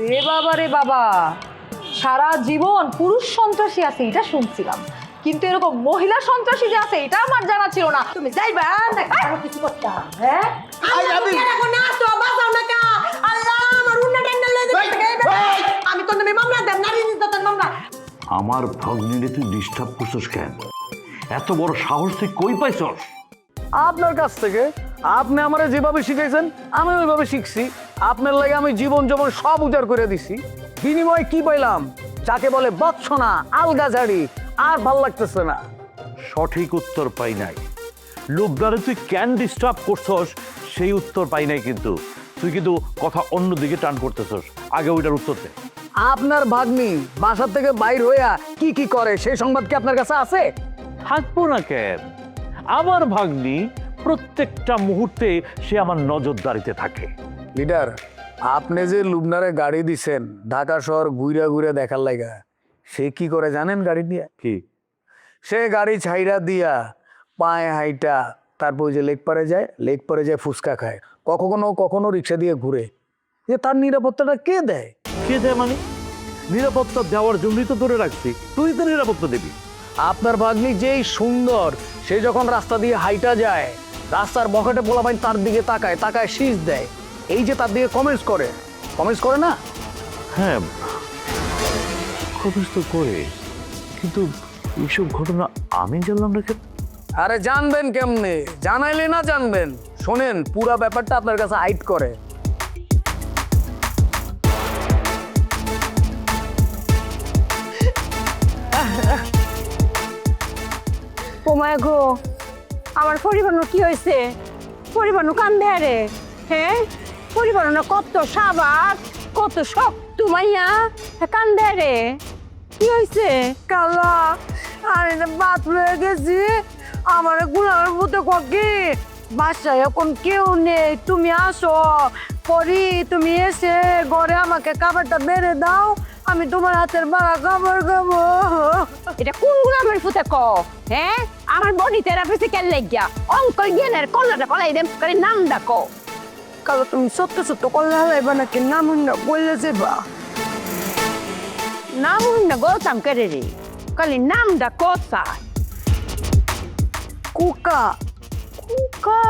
ওরে বাবা রে বাবা। সারা জীবন পুরুষ সন্ত্রাসী আছে এটা শুনছিলাম। কিন্তু এরকম মহিলা সন্ত্রাসী যে আছে এটা আমার জানা ছিল না। তুমি যাইবা নাকি আরও কিছু করতাম হ্যাঁ? আমি- না তো বাঁচাও না কা। আল্লাহ আমার উন্না টেন্ডার লয়ে আমি তো তুমি মামলা দেন নারী নির্যাতন মামলা। আমার ভগ্নিরে তুই ডিস্টার্ব করছিস কেন? এত বড় সাহস তুই কই পাইছস? আপনার কাছ থেকে আপনি আমারে যেভাবে শিখাইছেন আমি ওইভাবে শিখছি। আপনার লাগে আমি জীবন যেমন সব উজাড় করে দিছি। বিনিময়ে কি পাইলাম? যাকে বলে বৎসনা আলগা ঝাড়ি আর ভালো লাগতেছে না। সঠিক উত্তর পাই নাই। লোকদারে তুই কেন ডিস্টার্ব করছস সেই উত্তর পাই নাই কিন্তু। তুই কিন্তু কথা অন্যদিকে টান করতেছস আগে ওইটার উত্তর দে। আপনার ভাগ্নি বাসার থেকে বাইর হইয়া কি কি করে সেই সংবাদ কি আপনার কাছে আছে? থাকব না কেন? আমার ভাগ্নি প্রত্যেকটা মুহূর্তে সে আমার নজরদারিতে থাকে। লিডার আপনি যে লুবনারে গাড়ি দিছেন ঢাকা শহর ঘুরে ঘুরে দেখার লাগা সে কি করে জানেন গাড়ি দিয়ে কি? সে গাড়ি ছাইরা দিয়া পায়ে হাইটা তারপর যে লেক পারে যায় লেক পারে যায় ফুচকা খায়। কখনো কখনো রিক্সা দিয়ে ঘুরে। যে তার নিরাপত্তাটা কে দেয়? কে দেয় মানে? নিরাপত্তা দেওয়ার জন্যই তো ধরে রাখছি। তুই তো নিরাপত্তা দিবি। আপনার ভাগ্নি যেই সুন্দর সে যখন রাস্তা দিয়ে হাইটা যায় রাস্তার বকেটে পোলাপাইন তার দিকে তাকায় তাকায় শীষ দেয়। এই যে তার দিকে কমেন্টস করে। কমেন্টস করে না? হ্যাঁ খবর তো করে। কিন্তু এইসব ঘটনা আমি জানলাম না কেন? আরে জানবেন কেমনে? জানাইলে না জানবেন। শোনেন পুরা ব্যাপারটা আপনার কাছে হাইট করে। ওমায় গো আমার পরিবারও কি হয়েছে পরিবারও কান্দে রে হ্যাঁ? পরিবারও কত সাবাক কত শক্ত মাইয়া। কান্দে রে। কি হয়েছে কালা আরে না বাত গেছি। আমার গুলামের মতো কি বাসায় এখন কেউ নেই তুমি আসো। পরি তুমি এসে ঘরে আমাকে খাবারটা বেড়ে দাও। আমি তোমার হাতের বাড়া খাবার খাব। এটা কোন গুলামের ফুতে ক? হ্যাঁ? আমার বডি থেরাপিতে কেন লাগিয়া? অঙ্ক জ্ঞানের কল্লাটা কলাই দেন করে নাম ডাকো। কালো তুমি সত্য সত্য করলে হালাইবা নাকি নাম না বললে যাবা নাম না গৌতম করে রে কালি নাম ডাকো সাই কুকা? কুকা?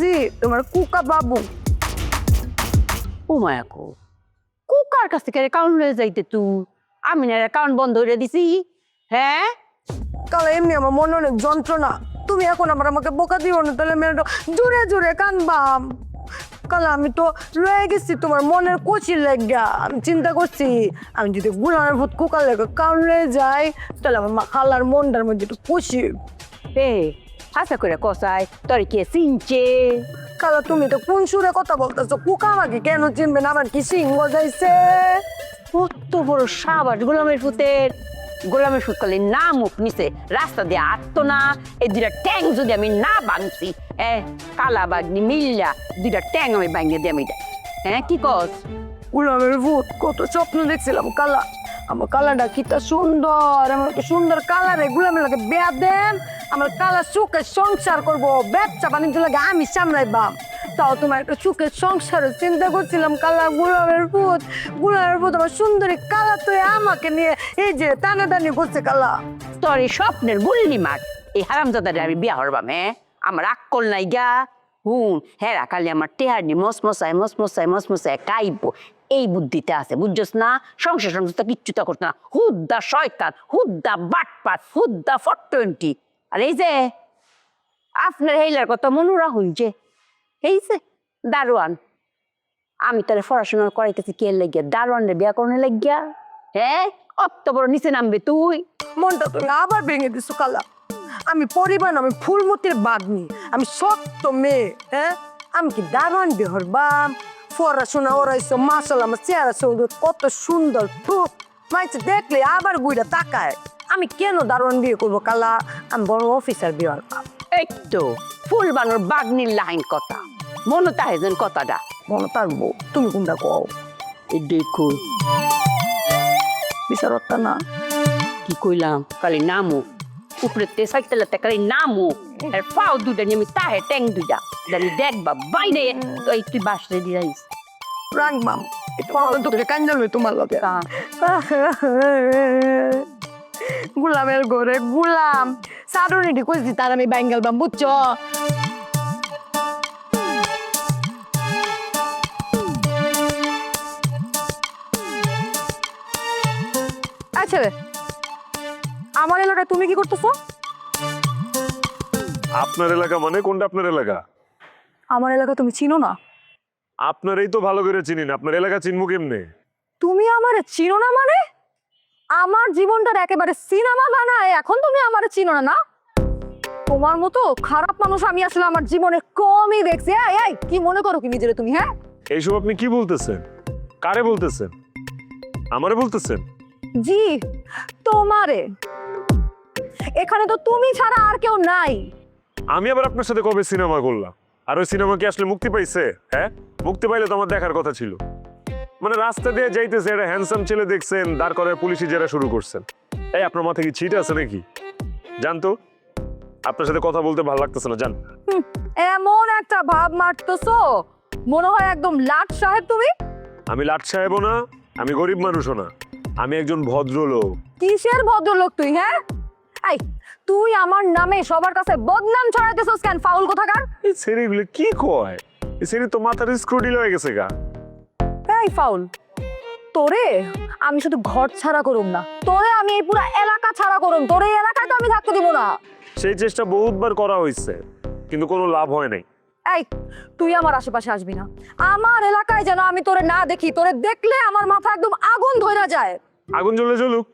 জি তোমার কুকা বাবু। ও মায়াকো কুকার কাছ থেকে কাউন্ট লয়ে যাইতে তুই আমি না কাউন্ট বন্ধ করে দিছি? হ্যাঁ কালা এমনি আমার মনে অনেক যন্ত্রণা। তুমি এখন আবার আমাকে বোকা দিও না তাহলে আমি একটু জোরে জোরে কানবাম। কালা আমি তো রয়ে গেছি তোমার মনের কচির লেগা। আমি চিন্তা করছি আমি যদি গুলামের ভূত কুকার লেগে কাউন রয়ে যাই তাহলে আমার মা খালার মনটার মধ্যে একটু কচি। এ হাসা করে কষাই তোর কে চিনছে? কালা তুমি তো কোন সুরে কথা বলতেছো? কুকা আমাকে কেন চিনবে না? আমার কি সিংহ যাইছে? কত বড় সাবাস গোলামের ফুতের গোলামের ফুত কালে না মুখ নিছে রাস্তা দিয়ে আটতো না, এই দুইটা ট্যাং যদি আমি না বাংছি এ, কালা বাগনি মিল্লা দুইটা ট্যাং আমি বাঙিয়ে দিয়ে আমি হ্যাঁ কি কস? গুলামের ভূত, কত স্বপ্ন দেখছিলাম, কালা। আমার কালারটা কিতা সুন্দর, আমার সুন্দর কালারে গুলামের লাগে বেয়া দেন, আমার কালা সুখে সংসার করব, ব্যবসা বাণিজ্য লাগে আমি সামলাইবাম। তাও তোমার একটা সুখের সংসারের চিন্তা করছিলাম। কালা গুলামের ভূত গুলামের ভূত আমার সুন্দরী কালা তো আমাকে নিয়ে এই যে টানাটানি করছে কালা। তোর এই স্বপ্নের গুল্লি মাঠ এই হারামজাদারে আমি বিয়া হরবাম হ্যাঁ আমার আক্কল নাই গা। হুন হ্যাঁ কালি আমার টেহারি মস মশাই মস মশাই মস মশাই কাইব। এই বুদ্ধিতে আছে, বুঝছস না? সংসার সংসার কিচ্ছু তো করতো না। হুদ্দা শয়তান, হুদ্দা বাটপাত হুদ্দা ফট টোয়েন্টি। আর এই যে, আপনার হেইলার কথা মনে রাখুন যে এই যে, দারোয়ান। আমি তাহলে পড়াশোনা করাইতেছি কে লাগিয়া? দারোয়ানের বিয়া করণে লাগিয়া? হ্যাঁ? অত বড় নিচে নামবে তুই। মনটা তুমি আবার ভেঙে দিছো, কালা। আমি পরিবার আমি ফুলমতির বাগনি আমি শক্ত মেয়ে হ্যাঁ? আমি কি দারোয়ান বিহর বাম? পড়াশোনা ওরাইছো মাসাল আমার চেহারা সৌন্দর্য কত সুন্দর ফুক মাইছে দেখলে আবার গুইটা তাকায়। আমি কেন দারোয়ান বিয়ে করব, কালা? আমি বড় অফিসার বিয়ে এই তো ফুল বানোর বাগনির লাইন কথা। মনে তাহে যেন কথাটা। মনে থাকব তুমি কোনটা কও? এই দেখো। বিচারতা না? কি কইলাম? কালি নামু। উপরে তে সাইতেলাতে কালি নামু। আর পাও দুটা নিয়ে আমি তাহে ট্যাং দুটা জানি দেখবা বাইরে তো এই তুই বাসরে রাখবাম পড়ালেন তোকে কাঞ্জাল তোমার লগে। গুলামের ঘরে গুলাম। সাডনি কইছি তার আমি বেঙ্গল বাম বুঝছ আচ্ছা রে আমার এলাকায় তুমি কি করতেছো? আপনার এলাকা মানে কোনটা আপনার এলাকা? আমার এলাকা তুমি চিনো না। আপনারই তো ভালো করে চিনিন আপনার এলাকা চিনবো কেমনে? তুমি আমারে চিনো না মানে? আমার জীবনটার একেবারে সিনেমা বানায় এখন তুমি আমার চিনো না না? তোমার মতো খারাপ মানুষ আমি আসলে আমার জীবনে কমই দেখছি। এই এই কি মনে করো কি নিজেরে তুমি হ্যাঁ? এইসব আপনি কি বলতেছেন? কারে বলতেছেন? আমারে বলতেছেন? জি তোমারে। এখানে তো তুমি ছাড়া আর কেউ নাই। আমি আবার আপনার সাথে কবে সিনেমা করলাম? আর ওই সিনেমা কি আসলে মুক্তি পাইছে? হ্যাঁ? মুক্তি পাইলে তো আমার দেখার কথা ছিল। মানে রাস্তা দিয়ে যাইতেছে একটা হ্যান্ডসাম ছেলে দেখছেন দাঁড় করে পুলিশি জেরা শুরু করছেন। এই আপনার মাথায় কি ছিট আছে নাকি? জানতো আপনার সাথে কথা বলতে ভালো লাগতেছে না জান। এমন একটা ভাব মারতেছো মনে হয় একদম লাট সাহেব তুমি? আমি লাট সাহেবও না আমি গরিব মানুষও না আমি একজন ভদ্রলোক। কিসের ভদ্রলোক তুই হ্যাঁ? এই তুই আমার নামে সবার কাছে বদনাম ছড়াইতেছস কেন ফাউল কোথাকার? এই ছেলেগুলো কি কয়? এই ছেলে তো মাথার স্ক্রুডিল হয়ে গেছে গা। ফাউল। তোরে আমি শুধু ঘর ছাড়া করুম না। তোরে আমি এই পুরো এলাকা ছাড়া করুম। তোরে এই এলাকায় তো আমি থাকতে দিব না। সেই চেষ্টা বহুতবার করা হয়েছে কিন্তু কোনো লাভ হয় নাই। এই তুই আমার আশেপাশে আসবি না। আমার এলাকায় যেন আমি তোরে না দেখি তোরে দেখলে আমার মাথা একদম আগুন ধরে যায়। আগুন জ্বলে জ্বলুক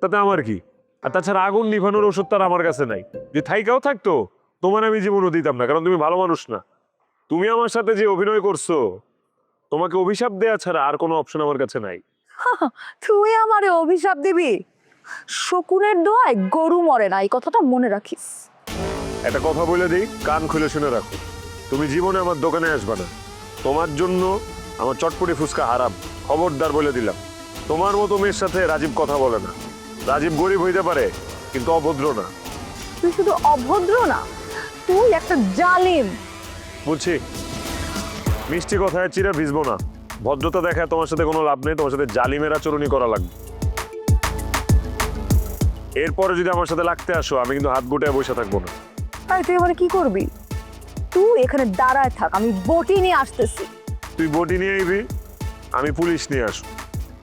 তাতে আমার কি? আর তাছাড়া আগুন নিভানোর ওষুধ তার আমার কাছে নাই। যে থাইকাও থাকতো তোমার আমি জীবনও দিতাম না কারণ তুমি ভালো মানুষ না। তুমি আমার সাথে যে অভিনয় করছ তোমাকে অভিশাপ দেয়া ছাড়া আর কোনো অপশন আমার কাছে নাই। তুই আমারে অভিশাপ দিবি? শকুনের দোয়ায় গরু মরে না এই কথাটা মনে রাখিস। একটা কথা বলে দিই কান খুলে শুনে রাখো। তুমি জীবনে আমার দোকানে আসবে না। তোমার জন্য আমার চটপটি ফুচকা হারাম খবরদার বলে দিলাম। তোমার মতো মেয়ের সাথে রাজীব কথা বলে না। রাজীব গরিব হইতে পারে কিন্তু অভদ্র না। তুই শুধু অভদ্র না তুই একটা জালিম। বুঝছি? মিষ্টি কথায় চিরা ভিজবো না। ভদ্রতা দেখায় তোমার সাথে কোনো লাভ নেই তোমার সাথে জালিমের আচরণই করা লাগবে। এরপরে যদি আমার সাথে লাগতে আসো আমি কিন্তু হাত গুটায় বসে থাকব না। তাই তুই এবারে কি করবি? তুই এখানে দাঁড়ায় থাক আমি বটি নিয়ে আসতেছি। তুই বটি নিয়ে আইবি আমি পুলিশ নিয়ে আসব।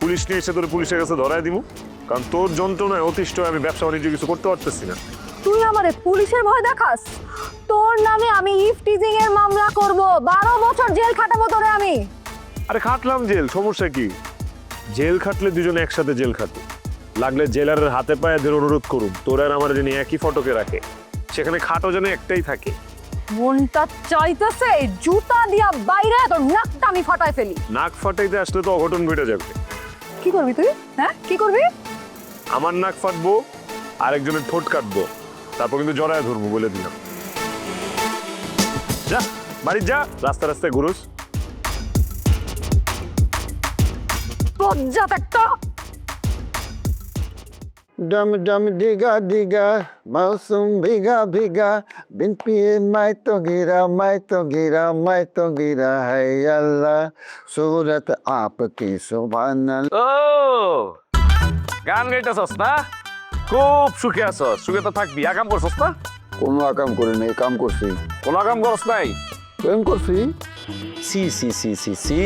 পুলিশ নিয়ে এসে তোর পুলিশের কাছে ধরায় দিব। কারণ তোর যন্ত্রণায় অতিষ্ঠ আমি ব্যবসা বাণিজ্য কিছু করতে পারতেছি না। তুই আমারে পুলিশের ভয় দেখাস? তোর নামে আমি ইফটিজিং এর মামলা করব। বারো বছর জেল খাটাবো তোরে আমি। আরে খাটলাম জেল সমস্যা কি? জেল খাটলে দুজন একসাথে জেল খাটু লাগলে জেলারের হাতে পায়ে এদের অনুরোধ করুন তোর আর আমার যিনি একই ফটকে রাখে। সেখানে খাটো যেন একটাই থাকে। মনটা চাইতেছে জুতা দিয়া বাইরে তোর নাকটা আমি ফাটায় ফেলি। নাক ফাটাইতে আসলে তো অঘটন ঘটে যাবে। কি করবি তুই? হ্যাঁ? কি করবি? আমার নাক ফাটবো আরেকজনের ঠোঁট কাটবো। তারপর কিন্তু জড়ায় ধরবো বলে দিলাম। যা বাড়ির যা রাস্তা রাস্তায় ঘুরুস। বজ্জাত একটা। ডম ডম দিগা দিগা মৌসুম ভিগা ভিগা বিন পিয়ে মাই তো গিরা মাই তো গিরা মাই তো গিরা হাই আল্লাহ। সুরত আপকি সুবহান ও গান গাইতেছস না? খুব সুখে আছস সুখে তো থাকবি আগাম করছস না? কোনো কাম করে নেই কাম করছি। কোনো আকাম করস নাই? প্রেম করছি। সি সি সি সি সি।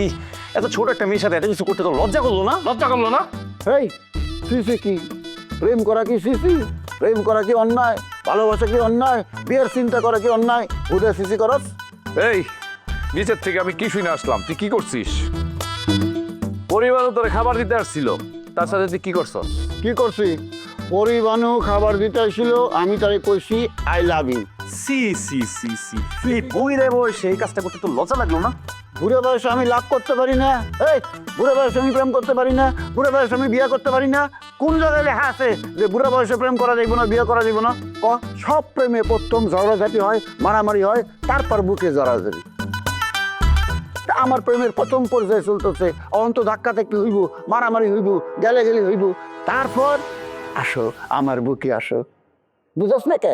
এত ছোট একটা মেয়ের সাথে এত কিছু করতে তো লজ্জা করল না? লজ্জা করল না? এই সিসি কি? প্রেম করা কি সিসি প্রেম করা কি অন্যায়? ভালোবাসা কি অন্যায়? বিয়ের চিন্তা করা কি অন্যায়? উদয় সিসি করস। এই নিচের থেকে আমি কিছুই না আসলাম। তুই কি করছিস? পরিবারও তোরে খাবার দিতে আসছিল। তার সাথে তুই কি করছস? কি করছি? পরিবানু খাবার দিতে আসছিল আমি তারে কইছি আই লাভ ইউ সি সি সি সি। তুই বই রে বই সেই কাজটা করতে তো লজ্জা লাগল না? বুড়ো বয়সে আমি লাভ করতে পারি না। এই বুড়ো বয়সে আমি প্রেম করতে পারি না। বুড়ো বয়সে আমি বিয়ে করতে পারি না। কোন জায়গায় লেখা আছে যে বুড়ো বয়সে প্রেম করা যাইব না বিয়ে করা যাইব না? ক সব প্রেমে প্রথম ঝগড়াঝাটি হয় মারামারি হয় তারপর বুকে জড়াজড়ি তা আমার প্রেমের প্রথম পর্যায়ে চলতেছে অন্ত ধাক্কা থেকে হইব মারামারি হইব গেলে গেলে হইব। তারপর আসো আমার বুকে আসো। বুঝস না কে?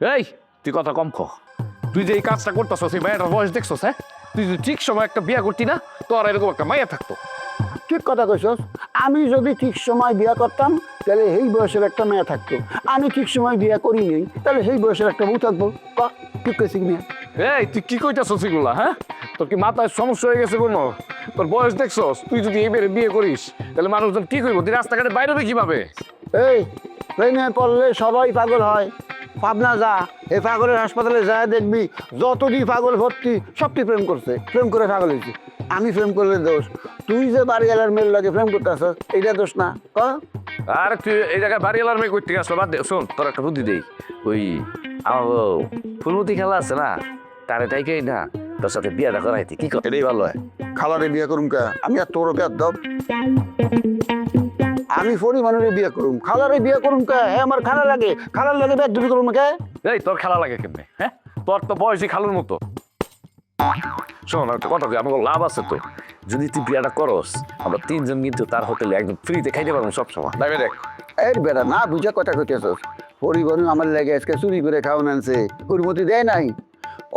এই তুই কথা কম খ তুই যে এই কাজটা করতেছস এই মেয়েটার বয়স দেখছস হ্যাঁ? তুই যদি ঠিক সময় একটা বিয়ে করতি না তোর এরকম একটা মায়া থাকতো। ঠিক কথা কইছস। আমি যদি ঠিক সময় বিয়ে করতাম তাহলে এই বয়সের একটা মেয়ে থাকতো। আমি ঠিক সময় বিয়া করি নেই তাহলে সেই বয়সের একটা বউ থাকব। ক ঠিক কইছি কি না এই তুই কি কইতাছস এগুলা হ্যাঁ? তোর কি মাথায় সমস্যা হয়ে গেছে কোনো? তোর বয়স দেখছস তুই যদি এবারে বিয়ে করিস তাহলে মানুষজন কি করব তুই রাস্তাঘাটে বাইরে হবে কীভাবে? এই প্লেনে পড়লে সবাই পাগল হয়। পাবনা যা এই পাগলের হাসপাতালে যায় দেখবি যতটি পাগল ভর্তি সবটি প্রেম করছে প্রেম করে পাগল হয়েছে। আমি প্রেম করলে দোষ। তুই যে বাড়ি এলার মেয়ের লাগে প্রেম করতে করতেছ এইটা দোষ না ক? আর তুই এই জায়গায় বাড়ি এলার মেয়ে করতে আসলো বাদ শোন তোর একটা বুদ্ধি দেই। ওই আমার ফুলমতি খেলা আছে না তারে তাইকেই না তোর সাথে বিয়েটা করাইতি কি কর? এটাই ভালো হয়। খালারে বিয়ে করুম কে আমি আর তোর বিয়ে দব। আমি পরিমাণের বিয়ে করুম। খালারে বিয়ে করুম কে? হ্যাঁ আমার খালা লাগে। খালার লাগে বিয়ে দুবি করুম কে? এই তোর খেলা লাগে কেমনে? হ্যাঁ? তোর তো বয়সী খালুর মতো। শোন একটা কথা আমার লাভ আছে তো। যদি তুই বিয়েটা করস আমরা তিনজন কিন্তু তার হোটেলে একদম ফ্রিতে খাইতে পারব সবসময়। দাবি দেখ। এই বেটা না বুঝা কথা কইতেছস। পরিবহন আমার লাগে আজকে চুরি করে খাওয়ান আনছে। অনুমতি দেয় নাই।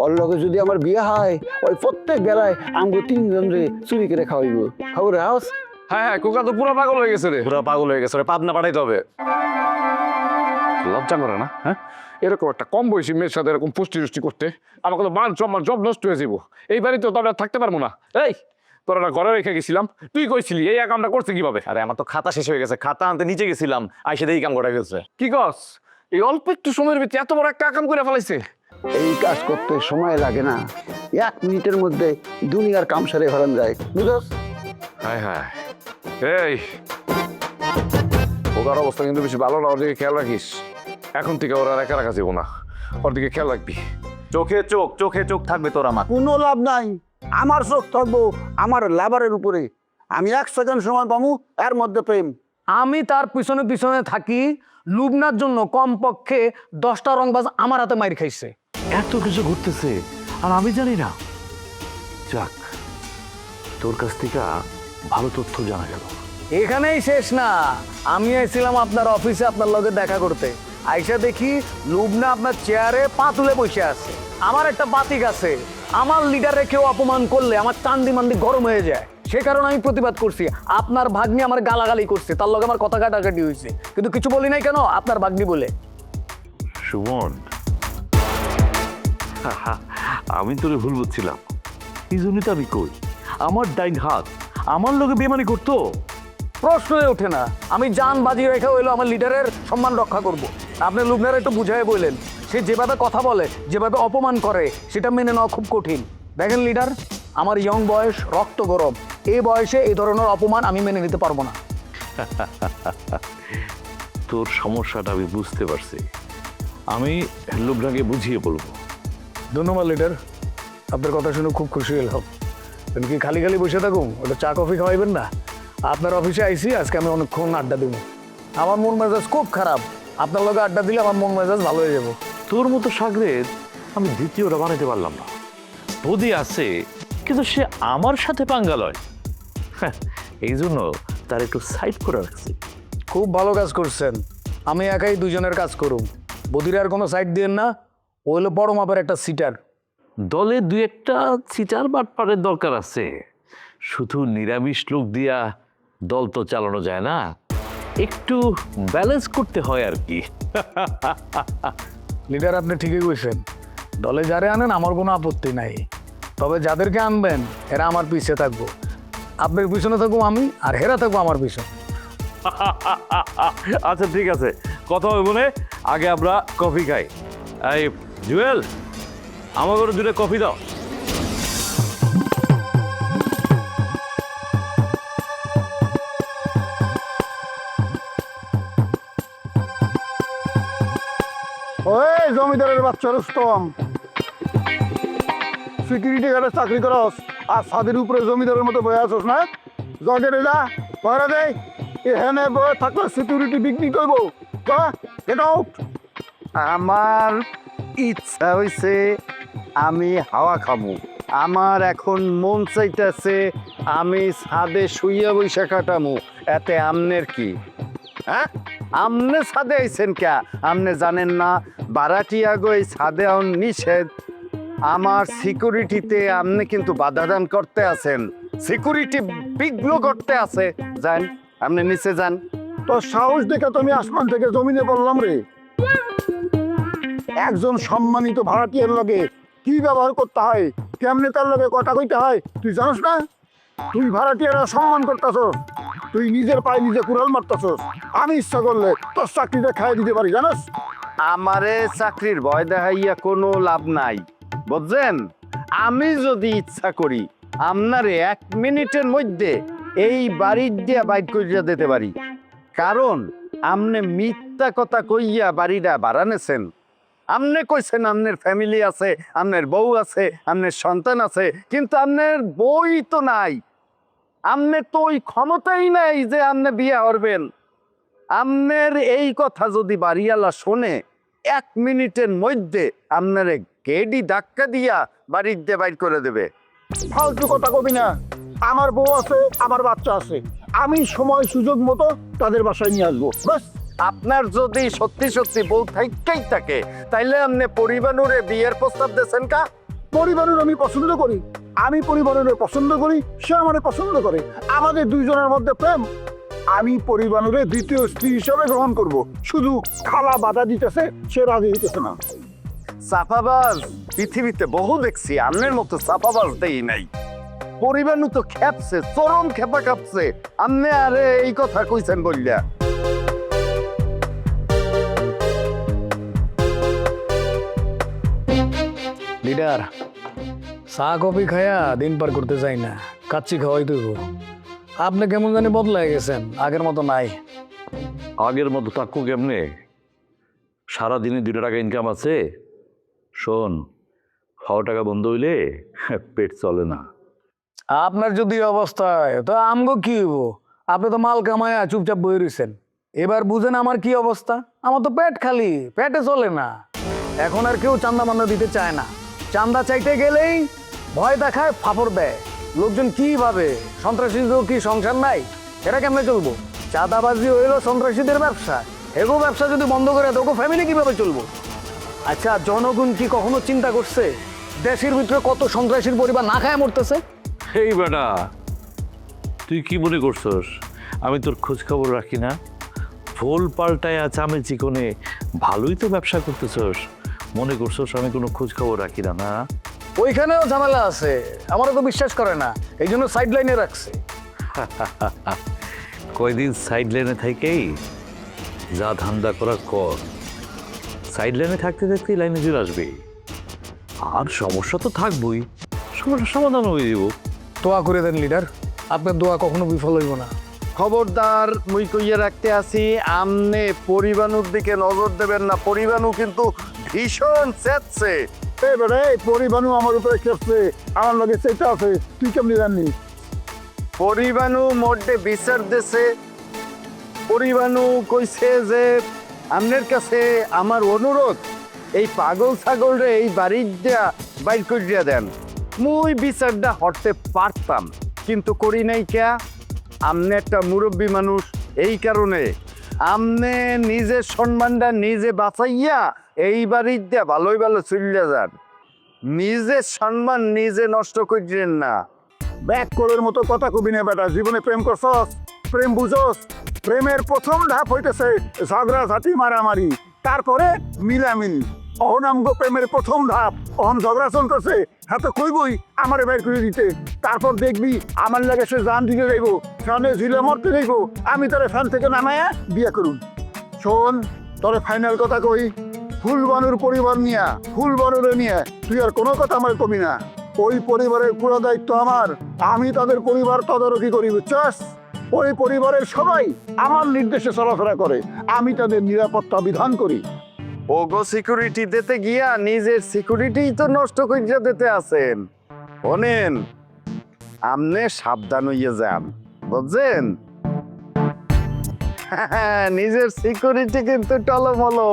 ওর লগে যদি আমার বিয়ে হয় ওই প্রত্যেক বেলায় আমগো তিনজন রে চুরি করে খাওয়াইব। খবর হাউস হ্যাঁ হ্যাঁ কোকা তো পুরো পাগল হয়ে গেছে রে। পুরো পাগল হয়ে গেছে রে পাবনা পাঠাইতে হবে। লজ্জা করে না হ্যাঁ? এরকম একটা কম বয়সী মেয়ের সাথে এরকম পুষ্টি টুষ্টি করতে আমাকে তো মান সম্মান জব নষ্ট হয়ে যাব এই বাড়িতে তো আমরা থাকতে পারব না। এই তোরা ঘরে রেখে গেছিলাম তুই কইছিলি এই কামটা করছে কীভাবে? আরে আমার তো খাতা শেষ হয়ে গেছে খাতা আনতে নিচে গেছিলাম আইসে এই কাম করা গেছে কি কস? এই অল্প একটু সময়ের ভিতরে এত বড় একটা কাম করে ফেলাইছে। এই কাজ করতে সময় লাগে না। এক মিনিটের মধ্যে দুনিয়ার কাম সারে হরান যায় বুঝছস হায় হায়। এই ওকার অবস্থা কিন্তু বেশি ভালো না ওর দিকে খেয়াল রাখিস। এখন থেকে ওরা একা রাখা যাব না। ওর দিকে খেয়াল রাখবি। চোখে চোখ চোখে চোখ থাকবে তোর আমার। কোনো লাভ নাই। আমার চোখ থাকব আমার লেবারের উপরে। আমি এক সেকেন্ড সময় পাবো এর মধ্যে প্রেম। আমি তার পিছনে পিছনে থাকি লুবনার জন্য কমপক্ষে দশটা রংবাজ আমার হাতে মাইর খাইছে। এত কিছু ঘুরতেছে আর আমি জানি না। যাক তোর কাছ থেকে ভালো তথ্য জানা গেল। এখানেই শেষ না। আমি আইছিলাম আপনার অফিসে আপনার লগে দেখা করতে। আইসা দেখি লুবনা আপনার চেয়ারে পা তুলে বসে আছে। আমার একটা বাতিক আছে। আমার লিডারে কেউ অপমান করলে আমার চান্দি মান্দি গরম হয়ে যায়। সে কারণে আমি প্রতিবাদ করছি। আপনার ভাগ্নি আমার গালাগালি করছে। তার লগে আমার কথা কাটাকাটি হয়েছে। কিন্তু কিছু বলি নাই কেন? আপনার ভাগ্নি বলে। সুমন আমি তোরে ভুল বুঝছিলাম। এই জন্যই তো আমি কই। আমার ডাইন হাত আমার লোকে বেমানি করতো? প্রশ্নই ওঠে না। আমি যান বাজি রেখে হইল আমার লিডারের সম্মান রক্ষা করব। আপনি লুবনার একটু বুঝাই বললেন সে যেভাবে কথা বলে যেভাবে অপমান করে সেটা মেনে নেওয়া খুব কঠিন। দেখেন লিডার আমার ইয়ং বয়স রক্ত গরম। এই বয়সে এই ধরনের অপমান আমি মেনে নিতে পারব না। তোর সমস্যাটা আমি বুঝতে পারছি। আমি লোকটাকে বুঝিয়ে বলব। ধন্যবাদ লিডার। আপনার কথা শুনে খুব খুশি হলাম। তুমি কি খালি খালি বসে থাকুন ওটা চা কফি খাওয়াইবেন না। আপনার অফিসে আইসি আজকে আমি অনেকক্ষণ আড্ডা দেবো। আমার মন মেজাজ খুব খারাপ। আপনার লগে আড্ডা দিলে আমার মন মেজাজ ভালো হয়ে যাব। তোর মতো সাগরের আমি দ্বিতীয়টা বানাতে পারলাম না। বদি আছে কিন্তু সে আমার সাথে পাঙ্গালয় হ্যাঁ, এই জন্য তার একটু সাইড করে রাখছি। খুব ভালো কাজ করছেন। আমি একাই দুজনের কাজ করুম। বদির আর কোনো সাইড দিয়েন না। ও হলো বড় মাপের একটা সিটার। দলে দু একটা চিটার বাটপারের দরকার আছে। শুধু নিরামিষ লোক দিয়া দল তো চালানো যায় না একটু ব্যালেন্স করতে হয় আর কি। লিডার আপনি ঠিকই কইছেন দলে যারে আনেন আমার কোনো আপত্তি নাই তবে যাদেরকে আনবেন এরা আমার পিছে থাকব। আপনার পিছনে থাকব আমি আর হেরা থাকব আমার পিছনে। আচ্ছা ঠিক আছে কথা হবে মনে আগে আমরা কফি খাই। এই জুয়েল! ঘরে দুটো কফি দাও। ওই জমিদারের বাচ্চা রুস্তম। সিকিউরিটি গার্ডে চাকরি করস, আর ছাদের উপরে জমিদারের মতো বয়ে আছস না? জগের এলা পয়রা দেয় এখানে বয়ে থাকলে সিকিউরিটি বিক্রি করব। গেট আউট আমার ইচ্ছা হইছে আমি হাওয়া খামু আমার এখন মন চাইতেছে আমি ছাদে শুইয়া বৈশা কাটামু। এতে আমনের কি? হ্যাঁ? আমনে ছাদে আইছেন কে? আমনে জানেন না, বারাটিয়া গই ছাদে আউন নিষেধ। আমার সিকিউরিটিতে আপনি কিন্তু বাধা দান করতে আছেন। সিকিউরিটি বিঘ্ন করতে আছে। যান আপনি নিচে যান। তো সাহস দেখে তুমি আসমান থেকে জমিনে বললাম রে। একজন সম্মানিত ভাড়াটিয়ার লগে কি ব্যবহার করতে হয়? কেমনে তার লগে কথা কইতে হয়? তুই জানিস না? তুই ভাড়াটিয়ারা সম্মান করতেছস। তুই নিজের পায়ে নিজে কুড়াল মারতেছস। আমি ইচ্ছা করলে তোর চাকরিটা খাই দিতে পারি, জানাস? আমারে চাকরির ভয় দেখাইয়া কোনো লাভ নাই। বুঝছেন? আমি যদি ইচ্ছা করি, আপনারে এক মিনিটের মধ্যে এই বাড়ির দিয়া বাইক করিয়া দিতে পারি। কারণ আমনে মিথ্যা কথা কইয়া বাড়িটা বাড়ানেছেন আমনে কইছেন আমনের ফ্যামিলি আছে, আমনের বউ আছে, আমনের সন্তান আছে, কিন্তু আমনের বই তো নাই। আমনে তো ওই ক্ষমতাই নাই যে আমনে বিয়ে করবেন। আমনের এই কথা যদি বাড়িওয়ালা শোনে, এক মিনিটের মধ্যে আপনারে গেডি ধাক্কা দিয়া বাড়ির দিয়ে বাইর করে দেবে। ফালতু কথা কবি না। আমার বউ আছে, আমার বাচ্চা আছে। আমি সময় সুযোগ মতো তাদের বাসায় নিয়ে আসব। বাস। আপনার যদি সত্যি সত্যি বউ থাইকাই থাকে তাইলে আপনি পরিবানুরে বিয়ের প্রস্তাব দিয়েছেন কা? পরিবারের আমি পছন্দ করি। আমি পরিবারের পছন্দ করি সে আমার পছন্দ করে। আমাদের দুইজনের মধ্যে প্রেম। আমি পরিবারের দ্বিতীয় স্ত্রী হিসেবে গ্রহণ করব। শুধু খালা বাধা দিতেছে সে রাজি হইতেছে না। সাফাবাজ পৃথিবীতে বহু দেখছি আমনের মতো সাফাবাজ দেই নাই। পরিবানু তো খেপছে চরম খেপা কাঁপছে। আমনে আরে এই কথা কইছেন বললা লিডার চা কফি খায়া দিন পার করতে চাই না। কাচ্চি খাওয়াই দেবো আপনি কেমন জানি বদলায় গেছেন আগের মতো নাই। আগের মতো তাক্কু কেমনে? সারাদিনে দুটো টাকা ইনকাম আছে। শোন খাওয়া টাকা বন্ধ হইলে পেট চলে না। আপনার যদি এই অবস্থায় তো আমগো কি হইব? আপনি তো মাল কামায়া চুপচাপ বই রইছেন। এবার বুঝেন আমার কি অবস্থা? আমার তো পেট খালি পেটে চলে না। এখন আর কেউ চান্দা মান্দা দিতে চায় না। চান্দা চাইতে গেলেই ভয় দেখায় ফাপড় দেয়। লোকজন কি ভাবে? সন্ত্রাসীদের কি সংসার নাই? এটা কেমনে চলবো? চাঁদাবাজি হইল সন্ত্রাসীদের ব্যবসা। এগো ব্যবসা যদি বন্ধ করে ওগো ফ্যামিলি কীভাবে চলবো? আচ্ছা জনগণ কি কখনো চিন্তা করছে? দেশের ভিতরে কত সন্ত্রাসীর পরিবার না খায় মরতেছে? এই বেটা, তুই কি মনে করছস? আমি তোর খোঁজ খবর রাখি না? ভোল পাল্টায় আছে আমি চিকনে ভালোই তো ব্যবসা করতেছস। মনে করছ আমি কোনো খোঁজ খবর রাখি না না? ওইখানেও ঝামেলা আছে আমারও তো বিশ্বাস করে না এই জন্য সাইড লাইনে রাখছে। কয়দিন সাইড লাইনে থেকেই যা ধান্দা করার কর। সাইড লাইনে থাকতে থাকতেই লাইনে চলে আসবে। আর সমস্যা তো থাকবই সমস্যার সমাধান হয়ে যাব। দোয়া করে দেন লিডার আপনার দোয়া কখনো বিফল হইব না। খবরদার মুই কইয়া রাখতে আসি আমনে পরিবানুর দিকে নজর দেবেন না। পরিবাণু কিন্তু ভীষণ চেতছে এবারে পরিবানু আমার উপরে খেপছে। আমার লগে চেতে আছে। তুই কেমনি জাননি পরিবানু মধ্যে বিচার দেছে পরিবানু কইছে যে আমনের কাছে আমার অনুরোধ এই পাগল ছাগল রে এই বাড়ির দিয়া বাইর করিয়া দেন। মুই বিচারটা হরতে পারতাম কিন্তু করি নাই কে আমনে একটা মুরব্বী মানুষ এই কারণে আমনে নিজের সম্মানটা নিজে বাঁচাইয়া এই বাড়ির দিয়া ভালোই ভালো চলিয়া যান। নিজের সম্মান নিজে নষ্ট করিলেন না। ব্যাক করার মতো কথা কবি না বেটা, জীবনে প্রেম করছস, প্রেম বুঝস, প্রেমের প্রথম ধাপ হইতেছে ঝগড়া ঝাঁটি মারামারি, তারপরে মিলামিলি। অনামগ প্রেমের প্রথম ধাপ। অহন ঝগড়া চলতেছে। হ্যাঁ তো কইবই বের করে দিতে। তারপর দেখবি আমার লাগে সে জান দিতে যাইব ফ্যানে ঝুলে মরতে যাইব। আমি তোরে ফ্যান থেকে নামায়া বিয়ে করুন। শোন, তোরে ফাইনাল কথা কই। ফুল বানুর পরিবার নিয়া, ফুল বানুরে নিয়ে, তুই আর কোনো কথা আমার কমি না। ওই পরিবারের পুরো দায়িত্ব আমার। আমি তাদের পরিবার তদারকি করি, বুঝছস? ওই পরিবারের সবাই আমার নির্দেশে চলাফেরা করে। আমি তাদের নিরাপত্তা বিধান করি। ওগো সিকিউরিটি দিতে গিয়া নিজের সিকিউরিটি তো নষ্ট কইরা দিতে আছেন। শোনেন, আমনে সাবধান হইয়া যান, বুঝছেন? নিজের সিকিউরিটি কিন্তু টলমলো।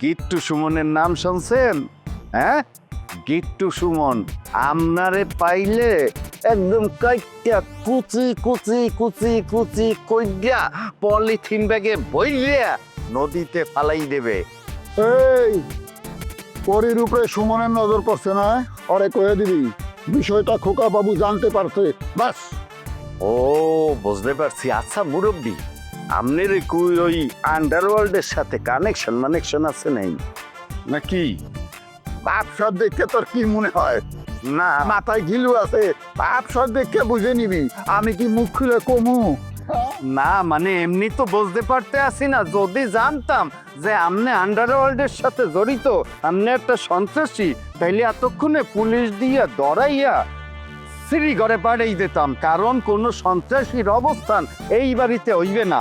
গিট্টু সুমনের নাম শুনছেন? হ্যাঁ? গিট্টু সুমন, আমনারে পাইলে একদম কাইটা কুচি কুচি কুচি কুচি কইয়া পলিথিন ব্যাগে বইলিয়া নদীতে ফালাই দেবে। এই পরির উপরে সুমনের নজর পড়ছে না? অরে কয়ে দিবি বিষয়টা খোকা বাবু জানতে পারছে বাস ও বুঝতে পারছি। আচ্ছা মুরব্বী আপনার কুই ওই আন্ডারওয়ার্ল্ডের সাথে কানেকশন মানেকশন আছে নাই? নাকি? বাপসর দেখে তোর কি মনে হয়? না। মাথায় ঘিলু আছে। বাপসর দেখে বুঝে নিবি আমি কি মুখ খুলে কমু? না মানে এমনি তো বুঝতে পারতে আসি না। যদি জানতাম যে আপনি আন্ডারওয়ার্ল্ডের সাথে জড়িত আপনি একটা সন্ত্রাসী, তাইলে এতক্ষণে পুলিশ দিয়া দড়াইয়া শ্রীগড়ে পাড়াই দিতাম। কারণ কোনো সন্ত্রাসীর অবস্থান এই বাড়িতে হইবে না।